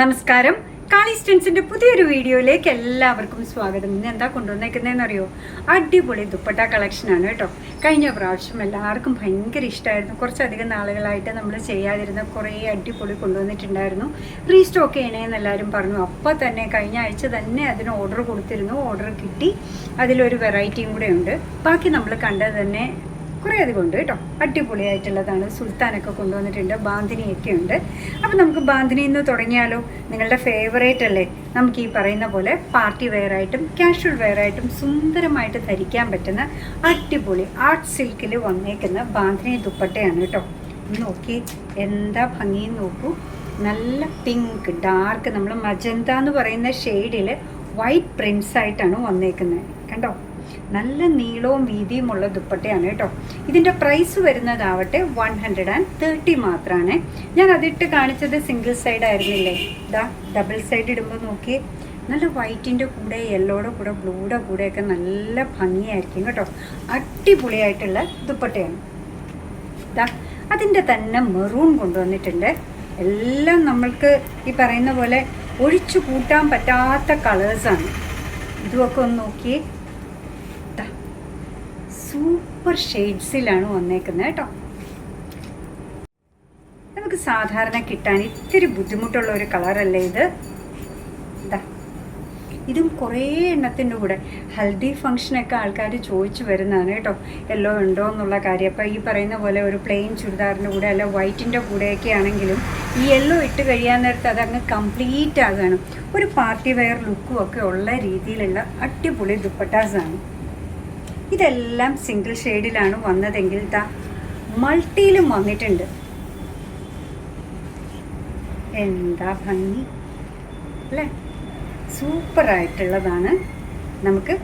നമസ്കാരം. കാളി സ്റ്റൻസിന്റെ പുതിയൊരു വീഡിയോയിലേക്ക് എല്ലാവർക്കും സ്വാഗതം. ഇന്ന് എന്താ കൊണ്ടുവന്നേക്കുന്നതെന്ന് അറിയോ അടിപൊളി ദുപ്പട്ട കളക്ഷൻ ആണ് കേട്ടോ. കഴിഞ്ഞ പ്രാവശ്യം എല്ലാവർക്കും ഭയങ്കര ഇഷ്ടമായിരുന്നു കുറച്ചധികം നാളുകളായിട്ട് നമ്മൾ ചെയ്യാതിരുന്ന കുറേ അടിപൊളി കൊണ്ടുവന്നിട്ടുണ്ടായിരുന്നു. റീസ്റ്റോക്ക് ചെയ്യണേന്ന് എല്ലാവരും പറഞ്ഞു. അപ്പോൾ തന്നെ കഴിഞ്ഞ ആഴ്ച തന്നെ അതിന് ഓർഡർ കൊടുത്തിരുന്നു. ഓർഡർ കിട്ടി. അതിലൊരു വെറൈറ്റിയും കൂടെ ഉണ്ട്. ബാക്കി നമ്മൾ കണ്ടത് തന്നെ കുറേ അധികം ഉണ്ട് കേട്ടോ. അടിപൊളിയായിട്ടുള്ളതാണ്. സുൽത്താനൊക്കെ കൊണ്ടുവന്നിട്ടുണ്ട്. ബാന്തിനിയൊക്കെ ഉണ്ട് അപ്പം നമുക്ക് ബാന്തിനിയിൽ നിന്ന് തുടങ്ങിയാലോ? നിങ്ങളുടെ ഫേവറേറ്റ് അല്ലേ? നമുക്ക് ഈ പറയുന്ന പോലെ പാർട്ടി വെയർ ആയിട്ടും കാഷ്വൽ വെയർ ആയിട്ടും സുന്ദരമായിട്ട് ധരിക്കാൻ പറ്റുന്ന അടിപൊളി ആർട്ട് സിൽക്കിൽ വന്നേക്കുന്ന ബാന്തിനി ദുപ്പട്ടയാണ് കേട്ടോ. നോക്കി. എന്താ ഭംഗിയും നോക്കൂ. നല്ല പിങ്ക് ഡാർക്ക് നമ്മൾ മജന്ത എന്ന് പറയുന്ന ഷെയ്ഡിൽ വൈറ്റ് പ്രിൻസ് ആയിട്ടാണ് വന്നേക്കുന്നത് കണ്ടോ? നല്ല നീളവും വീതിയുമുള്ള ദുപ്പട്ടയാണ് കേട്ടോ. ഇതിന്റെ പ്രൈസ് വരുന്നതാവട്ടെ വൺ ഹൺഡ്രഡ് ആൻഡ് തേർട്ടി മാത്രമാണ് ഞാൻ അതിട്ട് കാണിച്ചത് സിംഗിൾ സൈഡ് ആയിരുന്നില്ലേ? ഇതാ ഡബിൾ സൈഡ് ഇടുമ്പോൾ നോക്കി നല്ല വൈറ്റിന്റെ കൂടെ യെല്ലോയുടെ കൂടെ ബ്ലൂയുടെ കൂടെയൊക്കെ നല്ല ഭംഗിയായിരിക്കും കേട്ടോ. അടിപൊളിയായിട്ടുള്ള ദുപ്പട്ടയാണ്. ഇതാ അതിന്റെ തന്നെ മെറൂൺ കൊണ്ടുവന്നിട്ടുണ്ട്. എല്ലാം നമ്മൾക്ക് ഈ പറയുന്ന പോലെ ഒഴിച്ചു കൂട്ടാൻ പറ്റാത്ത കളേഴ്സാണ് ഇതുമൊക്കെ ഒന്ന് നോക്കിയേ. സൂപ്പർ ഷെയ്ഡ്സിലാണ് വന്നേക്കുന്നത് കേട്ടോ. നമുക്ക് സാധാരണ കിട്ടാൻ ഇത്തിരി ബുദ്ധിമുട്ടുള്ള ഒരു കളറല്ലേ ഇത്? ഇതാ ഇതും കുറേ എണ്ണത്തിന്റെ കൂടെ. ഹൽദി ഫംഗ്ഷനൊക്കെ ആൾക്കാർ ചോദിച്ചു വരുന്നതാണ് കേട്ടോ. യെല്ലോ ഉണ്ടോ എന്നുള്ള കാര്യം. അപ്പോൾ ഈ പറയുന്ന പോലെ ഒരു പ്ലെയിൻ ചുരിദാറിന്റെ കൂടെ അല്ല വൈറ്റിന്റെ കൂടെയൊക്കെ ആണെങ്കിലും ഈ യെല്ലോ ഇട്ട് കഴിയാൻ നേരത്ത് അതങ്ങ് കംപ്ലീറ്റ് ആകണം. ഒരു പാർട്ടി വെയർ ലുക്കും ഒക്കെ ഉള്ള രീതിയിലുള്ള അടിപൊളി ദുപ്പട്ടാസാണ്. ഇതെല്ലാം സിംഗിൾ ഷെയ്ഡിലാണ് വന്നതെങ്കിൽ ദാ മൾട്ടിയിലും വന്നിട്ടുണ്ട്. എന്താ ഭംഗി? അല്ലേ? സൂപ്പറായിട്ടുള്ളതാണ്. നമുക്ക്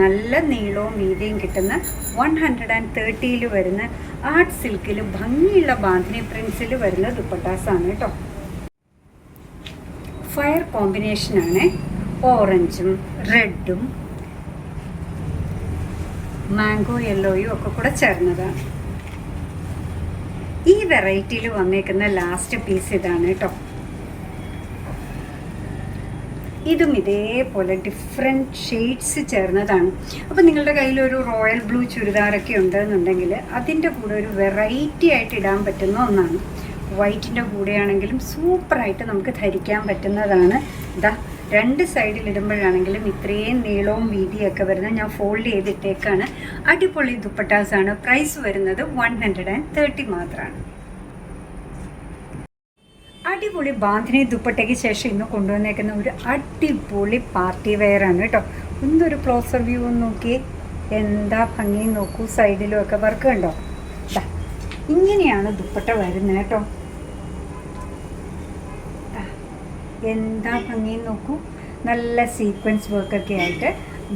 നല്ല നീളവും വീതിയും കിട്ടുന്ന വൺ ഹൺഡ്രഡ് ആൻഡ് തേർട്ടിയിൽ വരുന്ന ആർട്ട് സിൽക്കിൽ ഭംഗിയുള്ള ബാന്ധിനി പ്രിൻസിൽ വരുന്ന ദുപ്പട്ടാസാണ് കേട്ടോ. ഫയർ കോമ്പിനേഷനാണ് ഓറഞ്ചും റെഡും മാംഗോ യെല്ലോയും ഒക്കെ കൂടെ ചേർന്നതാണ് ഈ വെറൈറ്റിയിൽ വന്നേക്കുന്ന ലാസ്റ്റ് പീസ് ഇതാണ് കേട്ടോ. ഇതും ഇതേപോലെ ഡിഫറെന്റ് ഷെയ്ഡ്സ് ചേർന്നതാണ്. അപ്പോൾ നിങ്ങളുടെ കയ്യിൽ ഒരു റോയൽ ബ്ലൂ ചുരിദാറൊക്കെ ഉണ്ടെന്നുണ്ടെങ്കിൽ അതിന്റെ കൂടെ ഒരു വെറൈറ്റി ആയിട്ട് ഇടാൻ പറ്റുന്ന ഒന്നാണ്. വൈറ്റിന്റെ കൂടെയാണെങ്കിലും സൂപ്പറായിട്ട് നമുക്ക് ധരിക്കാൻ പറ്റുന്നതാണ്. ഇതാ രണ്ട് സൈഡിൽ ഇടുമ്പോഴാണെങ്കിലും ഇത്രയും നീളവും വീതിയൊക്കെ വരുന്നത് ഞാൻ ഫോൾഡ് ചെയ്തിട്ടേക്കാണ്. അടിപൊളി ദുപ്പട്ടാസാണ്. പ്രൈസ് വരുന്നത് വൺ ഹൺഡ്രഡ് ആൻഡ് തേർട്ടി മാത്രമാണ് അടിപൊളി ബാന്ധിനി ദുപ്പട്ടയ്ക്ക് ശേഷം ഇന്ന് കൊണ്ടുവന്നേക്കുന്ന ഒരു അടിപൊളി പാർട്ടി വെയർ ആണ് കേട്ടോ ഒന്നൊരു ക്ലോസർ വ്യൂ ഒന്ന് നോക്കി എന്താ ഭംഗി? നോക്കൂ സൈഡിലും ഒക്കെ വർക്ക് ഉണ്ടോ? ഇങ്ങനെയാണ് ദുപ്പട്ട വരുന്നത് കേട്ടോ എന്താ ഭംഗി നോക്കൂ. നല്ല സീക്വൻസ് വർക്കൊക്കെ ആയിട്ട്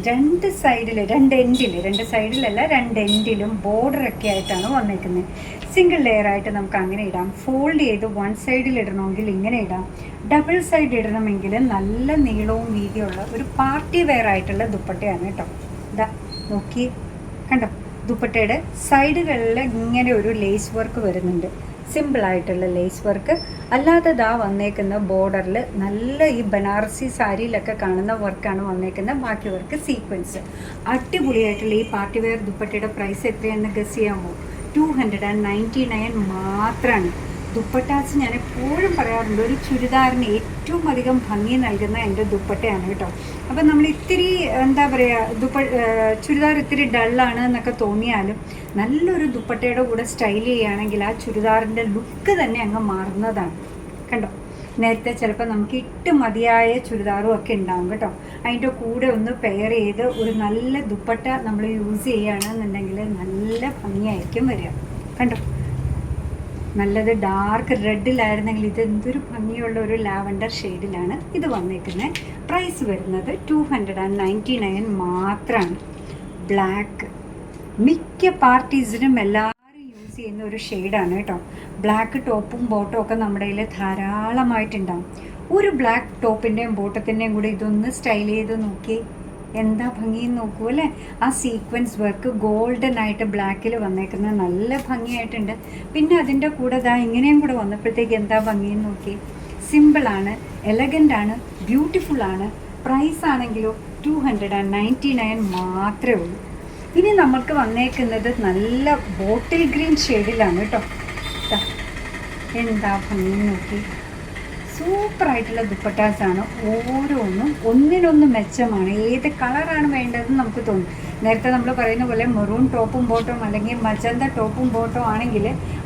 രണ്ട് സൈഡിൽ രണ്ട് എൻഡിൽ രണ്ട് സൈഡിലല്ല രണ്ട് എൻഡിലും ബോർഡറൊക്കെ ആയിട്ടാണ് വന്നിരിക്കുന്നത് സിംഗിൾ ലെയർ ആയിട്ട് നമുക്ക് അങ്ങനെ ഇടാം. ഫോൾഡ് ചെയ്ത് വൺ സൈഡിൽ ഇടണമെങ്കിൽ ഇങ്ങനെ ഇടാം. ഡബിൾ സൈഡ് ഇടണമെങ്കിൽ നല്ല നീളവും വീതിയുള്ള ഒരു പാർട്ടി വെയർ ആയിട്ടുള്ള ദുപ്പട്ടയാണ് കേട്ടോ ഇതാ നോക്കി. കണ്ടോ? ദുപ്പട്ടയുടെ സൈഡുകളിൽ ഇങ്ങനെ ഒരു ലേസ് വർക്ക് വരുന്നുണ്ട്. സിമ്പിളായിട്ടുള്ള ലേസ് വർക്ക് അല്ലാതെ ദാ വന്നേക്കുന്ന ബോർഡറിൽ നല്ല ഈ ബനാറസി സാരിയിലൊക്കെ കാണുന്ന വർക്കാണ് വന്നേക്കുന്നത് ബാക്കി വർക്ക് സീക്വൻസ് അടിപൊളിയായിട്ടുള്ള ഈ പാർട്ടി വെയർ ദുപ്പട്ടയുടെ പ്രൈസ് എത്രയാണെന്ന് ഗസ് ചെയ്യാമോ? Two hundred and ninety nine മാത്രമാണ് ദുപ്പട്ടാസ് ഞാൻ എപ്പോഴും പറയാറുണ്ട് ഒരു ചുരിദാറിന് ഏറ്റവും അധികം ഭംഗി നൽകുന്ന എന്റെ ദുപ്പട്ടയാണ് കേട്ടോ. അപ്പം നമ്മൾ ഇത്തിരി എന്താ പറയുക ദുപ്പ ചുരിദാർ ഇത്തിരി ഡള്ളാണ് എന്നൊക്കെ തോന്നിയാലും നല്ലൊരു ദുപ്പട്ടയുടെ കൂടെ സ്റ്റൈൽ ചെയ്യുകയാണെങ്കിൽ ആ ചുരിദാറിന്റെ ലുക്ക് തന്നെ അങ്ങ് മാറുന്നതാണ്. കണ്ടോ? നേരത്തെ ചിലപ്പോൾ നമുക്ക് ഇട്ട് മതിയായ ചുരിദാറും ഒക്കെ ഉണ്ടാവും കേട്ടോ. അതിന്റെ കൂടെ ഒന്ന് പെയർ ചെയ്ത് ഒരു നല്ല ദുപ്പട്ട നമ്മൾ യൂസ് ചെയ്യുകയാണെന്നുണ്ടെങ്കിൽ നല്ല ഭംഗിയായിരിക്കും വരിക. കണ്ടോ? നല്ലത് ഡാർക്ക് റെഡിലായിരുന്നെങ്കിൽ ഇത് എന്തൊരു ഭംഗിയുള്ള ഒരു ലാവൻഡർ ഷെയ്ഡിലാണ് ഇത് വന്നേക്കുന്നത് പ്രൈസ് വരുന്നത് two hundred and ninety nine മാത്രമാണ് ബ്ലാക്ക് മിക്ക പാർട്ടീസിനും എല്ലാവരും യൂസ് ചെയ്യുന്ന ഒരു ഷെയ്ഡാണ് കേട്ടോ. ബ്ലാക്ക് ടോപ്പും ബോട്ടും ഒക്കെ നമ്മുടെ കയ്യിൽ ധാരാളമായിട്ടുണ്ടാവും. ഒരു ബ്ലാക്ക് ടോപ്പിന്റെയും ബോട്ടത്തിന്റെയും കൂടെ ഇതൊന്ന് സ്റ്റൈൽ ചെയ്ത് നോക്കി എന്താ ഭംഗിയും നോക്കൂ അല്ലേ? ആ സീക്വൻസ് വർക്ക് ഗോൾഡൻ ആയിട്ട് ബ്ലാക്കിൽ വന്നേക്കുന്നത് നല്ല ഭംഗിയായിട്ടുണ്ട്. പിന്നെ അതിന്റെ കൂടെ ദാ ഇങ്ങനെയും കൂടെ വന്നപ്പോഴത്തേക്ക് എന്താ ഭംഗിയും നോക്കി. സിമ്പിളാണ് എലഗന്റ് ആണ് ബ്യൂട്ടിഫുൾ ആണ്. പ്രൈസ് ആണെങ്കിലോ two hundred and ninety nine മാത്രമേ ഉള്ളൂ. ഇനി നമ്മൾക്ക് വന്നേക്കുന്നത് നല്ല ബോട്ടിൽ ഗ്രീൻ ഷെയ്ഡിലാണ് കേട്ടോ. എന്താ ഭംഗി നോക്കി. സൂപ്പറായിട്ടുള്ള ദുപ്പട്ടാസാണ്. ഓരോന്നും ഒന്നിനൊന്ന് മെച്ചമാണ്. ഏത് കളറാണ് വേണ്ടതെന്ന് നമുക്ക് തോന്നും. നേരത്തെ നമ്മൾ പറയുന്ന പോലെ മെറൂൺ ടോപ്പും ബോട്ടും അല്ലെങ്കിൽ മജന്ത ടോപ്പും ബോട്ടും ആണെങ്കിൽ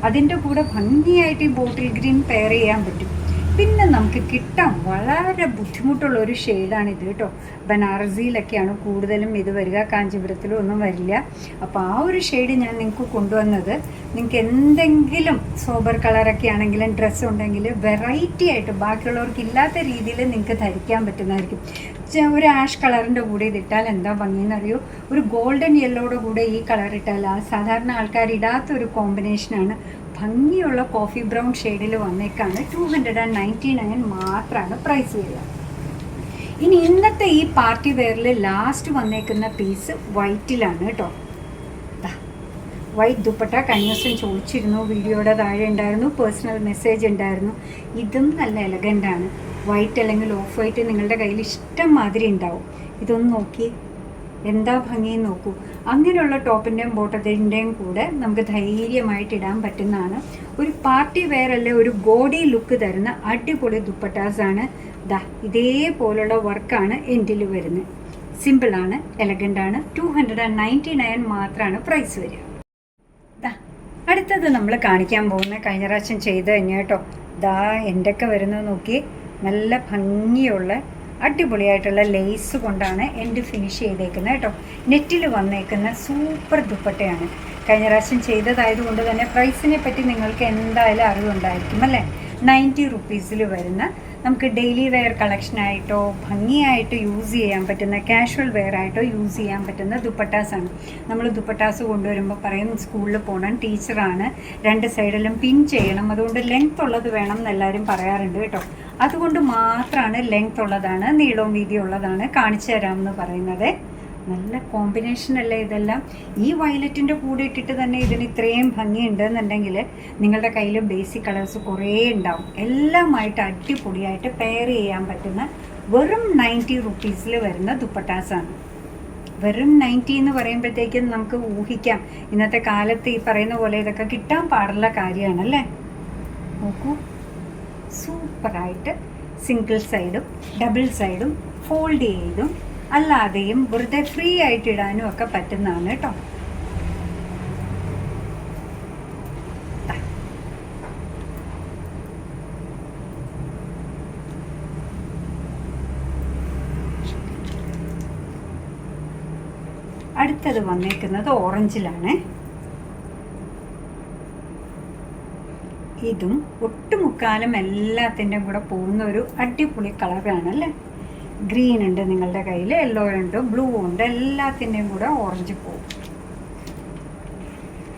അതിന്റെ കൂടെ ഭംഗിയായിട്ട് ഈ ബോട്ടിൽ ഗ്രീൻ പെയർ ചെയ്യാൻ പറ്റും. പിന്നെ നമുക്ക് കിട്ടാൻ വളരെ ബുദ്ധിമുട്ടുള്ള ഒരു ഷെയ്ഡാണ് ഇത് കേട്ടോ. ബനാറസിയിലൊക്കെയാണ് കൂടുതലും ഇത് വരിക കാഞ്ചീപുരത്തിലും ഒന്നും വരില്ല. അപ്പോൾ ആ ഒരു ഷെയ്ഡ് ഞാൻ നിങ്ങൾക്ക് കൊണ്ടുവന്നത്. നിങ്ങൾക്ക് എന്തെങ്കിലും സോബർ കളറൊക്കെ ആണെങ്കിലും ഡ്രസ്സ് ഉണ്ടെങ്കിൽ വെറൈറ്റി ആയിട്ട് ബാക്കിയുള്ളവർക്ക് ഇല്ലാത്ത രീതിയിൽ നിങ്ങൾക്ക് ധരിക്കാൻ പറ്റുന്നതായിരിക്കും. ഒരു ആഷ് കളറിന്റെ കൂടെ ഇതിട്ടാൽ എന്താ ഭംഗിയെന്ന് അറിയോ ഒരു ഗോൾഡൻ യെല്ലോയുടെ കൂടെ ഈ കളർ ഇട്ടാൽ സാധാരണ ആൾക്കാർ ഇടാത്ത ഒരു കോമ്പിനേഷനാണ് ഭംഗിയുള്ള കോഫി ബ്രൗൺ ഷെയ്ഡിൽ വന്നേക്കാണ് two hundred and ninety nine മാത്രമാണ് പ്രൈസ് വരിക. ഇനി ഇന്നത്തെ ഈ പാർട്ടി വെയറിൽ ലാസ്റ്റ് വന്നേക്കുന്ന പീസ് വൈറ്റിലാണ് കേട്ടോ വൈറ്റ് ദുപ്പട്ട കഴിഞ്ഞ ചോദിച്ചിരുന്നു വീഡിയോയുടെ താഴെ ഉണ്ടായിരുന്നു പേഴ്സണൽ മെസ്സേജ് ഉണ്ടായിരുന്നു. ഇതും നല്ല എലഗന്റ് ആണ്. വൈറ്റ് അല്ലെങ്കിൽ ഓഫ് വൈറ്റ് നിങ്ങളുടെ കയ്യിൽ ഇഷ്ടം മാതിരി ഉണ്ടാവും. ഇതൊന്ന് നോക്കി. എന്താ ഭംഗിയും നോക്കൂ. അങ്ങനെയുള്ള ടോപ്പിന്റെയും ബോട്ടത്തിന്റെയും കൂടെ നമുക്ക് ധൈര്യമായിട്ട് ഇടാൻ പറ്റുന്നതാണ്. ഒരു പാർട്ടി വെയർ അല്ലെ ഒരു ബോഡി ലുക്ക് തരുന്ന അടിപൊളി ദുപ്പട്ടാസാണ്. ദാ ഇതേപോലുള്ള വർക്കാണ് എൻഡിൽ വരുന്നത്. സിമ്പിളാണ് എലഗന്റാണ് two hundred and ninety nine മാത്രമാണ് പ്രൈസ് വരിക. ദാ അടുത്തത് നമ്മൾ കാണിക്കാൻ പോകുന്ന കഴിഞ്ഞ പ്രാവശ്യം ചെയ്ത് കഴിഞ്ഞ കേട്ടോ ദാ എന്തൊക്കെ വരുന്നത് നോക്കി നല്ല ഭംഗിയുള്ള അടിപൊളിയായിട്ടുള്ള ലേസ് കൊണ്ടാണ് എന്റെ ഫിനിഷ് ചെയ്തേക്കുന്നത് കേട്ടോ. നെറ്റിൽ വന്നേക്കുന്ന സൂപ്പർ ദുപ്പട്ടയാണ്. കഴിഞ്ഞ പ്രാവശ്യം ചെയ്തതായതുകൊണ്ട് തന്നെ പ്രൈസിനെ പറ്റി നിങ്ങൾക്ക് എന്തായാലും അറിവുണ്ടായിരിക്കും അല്ലേ? നയന്റി റുപ്പീസിൽ വരുന്ന നമുക്ക് ഡെയിലി വെയർ കളക്ഷനായിട്ടോ ഭംഗിയായിട്ട് യൂസ് ചെയ്യാൻ പറ്റുന്ന കാഷ്വൽ വെയർ ആയിട്ടോ യൂസ് ചെയ്യാൻ പറ്റുന്ന ദുപ്പട്ടാസാണ്. നമ്മൾ ദുപ്പട്ടാസ് കൊണ്ടുവരുമ്പോൾ പറയും സ്കൂളിൽ പോകണം ടീച്ചറാണ് രണ്ട് സൈഡിലും പിൻ ചെയ്യണം. അതുകൊണ്ട് ലെങ്ത് ഉള്ളത് വേണം എന്ന് എല്ലാവരും പറയാറുണ്ട് കേട്ടോ. അതുകൊണ്ട് മാത്രമാണ് ലെങ്ത് ഉള്ളതാണ് നീളവും വീതിയും ഉള്ളതാണ് കാണിച്ചു തരാമെന്ന് പറയുന്നത്. നല്ല കോമ്പിനേഷൻ അല്ലേ ഇതെല്ലാം? ഈ വയലറ്റിന്റെ കൂടെ ഇട്ടിട്ട് തന്നെ ഇതിന് ഇത്രയും ഭംഗിയുണ്ട് എന്നുണ്ടെങ്കിൽ നിങ്ങളുടെ കയ്യിൽ ബേസിക് കളേഴ്സ് കുറേ ഉണ്ടാവും. എല്ലാമായിട്ട് അടിപൊളിയായിട്ട് പെയർ ചെയ്യാൻ പറ്റുന്ന വെറും നയന്റി റുപ്പീസിൽ വരുന്ന ദുപ്പട്ടാസാണ്. വെറും നയന്റി എന്ന് പറയുമ്പോഴത്തേക്കും നമുക്ക് ഊഹിക്കാം. ഇന്നത്തെ കാലത്ത് ഈ പറയുന്ന പോലെ ഇതൊക്കെ കിട്ടാൻ പാടുള്ള കാര്യമാണല്ലേ? നോക്കൂ. സൂപ്പറായിട്ട് സിംഗിൾ സൈഡും ഡബിൾ സൈഡും ഫോൾഡ് ചെയ്തും അല്ലാതെയും വെറുതെ ഫ്രീ ആയിട്ട് ഇടാനും ഒക്കെ പറ്റുന്നതാണ് കേട്ടോ. അടുത്തത് വന്നേക്കുന്നത് ഓറഞ്ചിലാണ്. ഇതും ഒട്ടുമുക്കാലും എല്ലാത്തിന്റെയും കൂടെ പോകുന്ന ഒരു അടിപൊളി കളറാണ് അല്ലേ ഗ്രീൻ ഉണ്ട് നിങ്ങളുടെ കയ്യിൽ യെല്ലോ ഉണ്ട് ബ്ലൂ ഉണ്ട് എല്ലാത്തിന്റെയും കൂടെ ഓറഞ്ച് പോകും.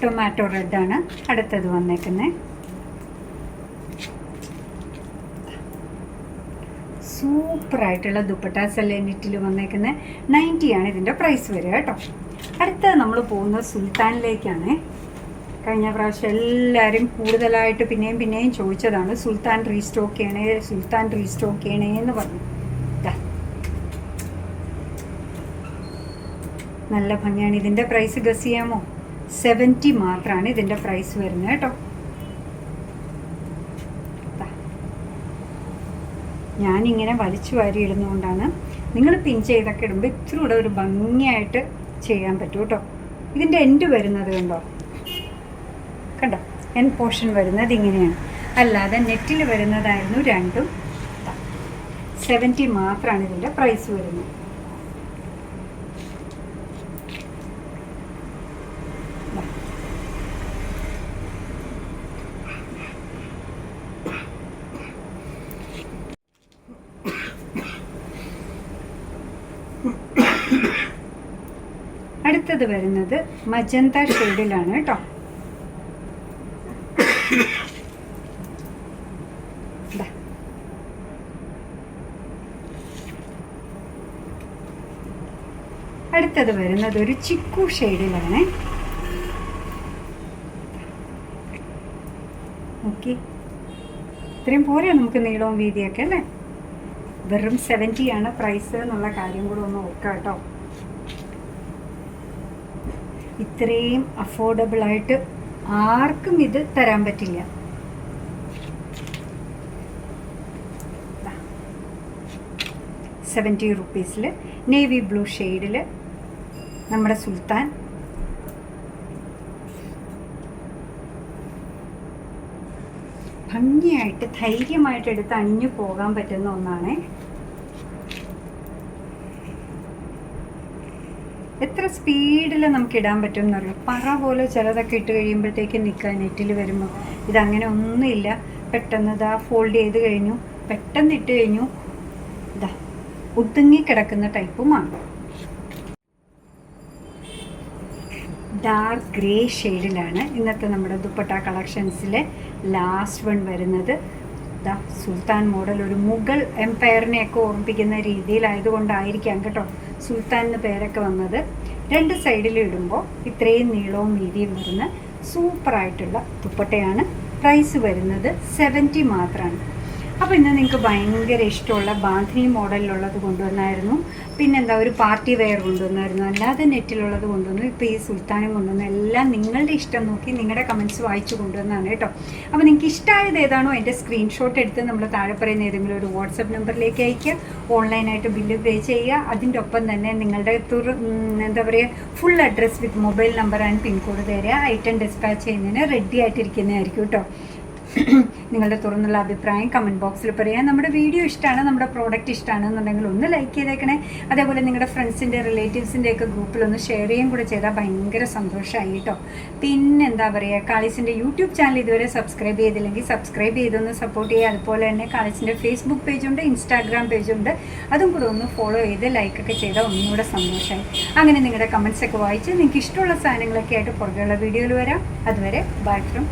ടൊമാറ്റോ റെഡാണ് അടുത്തത് വന്നേക്കുന്നത് സൂപ്പറായിട്ടുള്ള ദുപ്പട്ടാസ് അല്ലേ നെറ്റിൽ വന്നേക്കുന്നത് നയന്റിയാണ് ഇതിന്റെ പ്രൈസ് വരിക കേട്ടോ. അടുത്തത് നമ്മൾ പോകുന്നത് സുൽത്താനിലേക്കാണ്. കഴിഞ്ഞ പ്രാവശ്യം എല്ലാവരും കൂടുതലായിട്ട് പിന്നെയും പിന്നെയും ചോദിച്ചതാണ് സുൽത്താൻ റീസ്റ്റോക്ക് ചെയ്യണേ സുൽത്താൻ റീസ്റ്റോക്ക് ചെയ്യണേ എന്ന് പറഞ്ഞു. നല്ല ഭംഗിയാണ്. ഇതിന്റെ പ്രൈസ് ഗസ് ചെയ്യാമോ? സെവന്റി മാത്രമാണ് ഇതിന്റെ പ്രൈസ് വരുന്നത് കേട്ടോ. ഞാനിങ്ങനെ വലിച്ചു വാരി ഇടുന്നതുകൊണ്ടാണ് നിങ്ങൾ പിൻ ചെയ്തൊക്കെ ഇടുമ്പോൾ ഇത്തിരി കൂടെ ഒരു ഭംഗിയായിട്ട് ചെയ്യാൻ പറ്റൂട്ടോ കേട്ടോ. ഇതിന്റെ എൻഡ് വരുന്നത് കണ്ടോ? കണ്ടോ? എൻ പോർഷൻ വരുന്നത് ഇങ്ങനെയാണ്. അല്ലാതെ നെറ്റിൽ വരുന്നതായിരുന്നു രണ്ടും സെവന്റി മാത്രമാണ് ഇതിന്റെ പ്രൈസ് വരുന്നത്. അടുത്തത് വരുന്നത് മജന്ത ഷെയ്ഡിലാണ് കേട്ടോ ദാ. അടുത്തത് വരുന്നത് ഒരു ചിക്കു ഷെയ്ഡിലാണ്. ഓക്കെ ഇത്രയും പോരെ നമുക്ക് നീളവും വീതിയൊക്കെ അല്ലേ? വെറും സെവന്റി ആണ് പ്രൈസ് എന്നുള്ള കാര്യം കൂടെ ഒന്ന് ഓർക്കുക കേട്ടോ. ഇത്രയും അഫോർഡബിൾ ആയിട്ട് ആർക്കും ഇത് തരാൻ പറ്റില്ല. സെവന്റി റുപ്പീസിൽ നേവി ബ്ലൂ ഷെയ്ഡിൽ നമ്മുടെ സുൽത്താൻ. ഭംഗിയായിട്ട് ധൈര്യമായിട്ട് എടുത്ത് അണിഞ്ഞു പോകാൻ പറ്റുന്ന ഒന്നാണ്. എത്ര സ്പീഡിൽ നമുക്ക് ഇടാൻ പറ്റും എന്നറിയാം? പറ പോലെ ചിലതൊക്കെ ഇട്ട് കഴിയുമ്പോഴത്തേക്ക് നിൽക്കാൻ നെറ്റിൽ വരുമ്പോൾ. ഇതങ്ങനെ ഒന്നുമില്ല. പെട്ടെന്ന് ഇതാ ഫോൾഡ് ചെയ്ത് കഴിഞ്ഞു. പെട്ടെന്ന് ഇട്ട് കഴിഞ്ഞു. ഇതാ ഒതുങ്ങി കിടക്കുന്ന ടൈപ്പുമാണ് ഡാർക്ക് ഗ്രേ ഷെയ്ഡിലാണ് ഇന്നത്തെ നമ്മുടെ ദുപ്പട്ട കളക്ഷൻസിലെ ലാസ്റ്റ് വൺ വരുന്നത്. ദ സുൽത്താൻ മോഡൽ ഒരു മുഗൾ എംപയറിനെയൊക്കെ ഓർമ്മിപ്പിക്കുന്ന രീതിയിലായതുകൊണ്ടായിരിക്കാം കേട്ടോ സുൽത്താൻ എന്ന പേരൊക്കെ വന്നത്. രണ്ട് സൈഡിൽ ഇടുമ്പോൾ ഇത്രയും നീളവും വീതിയും വരുന്ന സൂപ്പറായിട്ടുള്ള ദുപ്പട്ടയാണ്. പ്രൈസ് വരുന്നത് സെവന്റി മാത്രമാണ് അപ്പോൾ ഇന്ന് നിങ്ങൾക്ക് ഭയങ്കര ഇഷ്ടമുള്ള ബാന്ധിനി മോഡലിലുള്ളത് കൊണ്ടുവന്നായിരുന്നു. പിന്നെ എന്താ ഒരു പാർട്ടി വെയർ കൊണ്ടുവന്നായിരുന്നു. അല്ലാതെ നെറ്റിലുള്ളത് കൊണ്ടുവന്നു. ഇപ്പോൾ ഈ സുൽത്താനും കൊണ്ടുവന്നു. എല്ലാം നിങ്ങളുടെ ഇഷ്ടം നോക്കി നിങ്ങളുടെ കമൻസ് വായിച്ചു കൊണ്ടുവന്നാണ് കേട്ടോ. അപ്പോൾ നിങ്ങൾക്ക് ഇഷ്ടമായത് ഏതാണോ എന്റെ സ്ക്രീൻഷോട്ട് എടുത്ത് നമ്മൾ താഴെ പറയുന്ന ഏതെങ്കിലും ഒരു വാട്സപ്പ് നമ്പറിലേക്ക് അയക്കുക ഓൺലൈനായിട്ട് ബില്ല് പേ ചെയ്യുക. അതിന്റെ ഒപ്പം തന്നെ നിങ്ങളുടെ തുറ എന്താ പറയുക full address with mobile number and pincode തരിക ഐറ്റം ഡിസ്പാച്ച് ചെയ്യുന്നതിന് റെഡി ആയിട്ടിരിക്കുന്നതായിരിക്കും കേട്ടോ. നിങ്ങളുടെ തുറന്നുള്ള അഭിപ്രായം കമന്റ് ബോക്സിൽ പറയാം. നമ്മുടെ വീഡിയോ ഇഷ്ടമാണ് നമ്മുടെ പ്രോഡക്റ്റ് ഇഷ്ടമാണെന്നുണ്ടെങ്കിൽ ഒന്ന് ലൈക്ക് ചെയ്തേക്കണേ. അതേപോലെ നിങ്ങളുടെ ഫ്രണ്ട്സിന്റെ റിലേറ്റീവ്സിന്റെ ഒക്കെ ഗ്രൂപ്പിൽ ഒന്ന് ഷെയർ ചെയ്യുകയും കൂടെ ചെയ്താൽ ഭയങ്കര സന്തോഷമായി കേട്ടോ. പിന്നെ എന്താ പറയുക കാളിസിന്റെ യൂട്യൂബ് ചാനൽ ഇതുവരെ സബ്സ്ക്രൈബ് ചെയ്തില്ലെങ്കിൽ സബ്സ്ക്രൈബ് ചെയ്തൊന്ന് സപ്പോർട്ട് ചെയ്യുക. അതുപോലെ തന്നെ കാളിസിന്റെ ഫേസ്ബുക്ക് പേജുണ്ട് ഇൻസ്റ്റാഗ്രാം പേജുണ്ട് അതും കൂടെ ഒന്ന് ഫോളോ ചെയ്ത് ലൈക്കൊക്കെ ചെയ്താൽ ഒന്നുകൂടെ സന്തോഷമായി. അങ്ങനെ നിങ്ങളുടെ കമൻസ് ഒക്കെ വായിച്ച് നിങ്ങൾക്ക് ഇഷ്ടമുള്ള സാധനങ്ങളൊക്കെ ആയിട്ട് പുറകെയുള്ള വീഡിയോയിൽ വരാം. അതുവരെ ബൈ ഫ്രം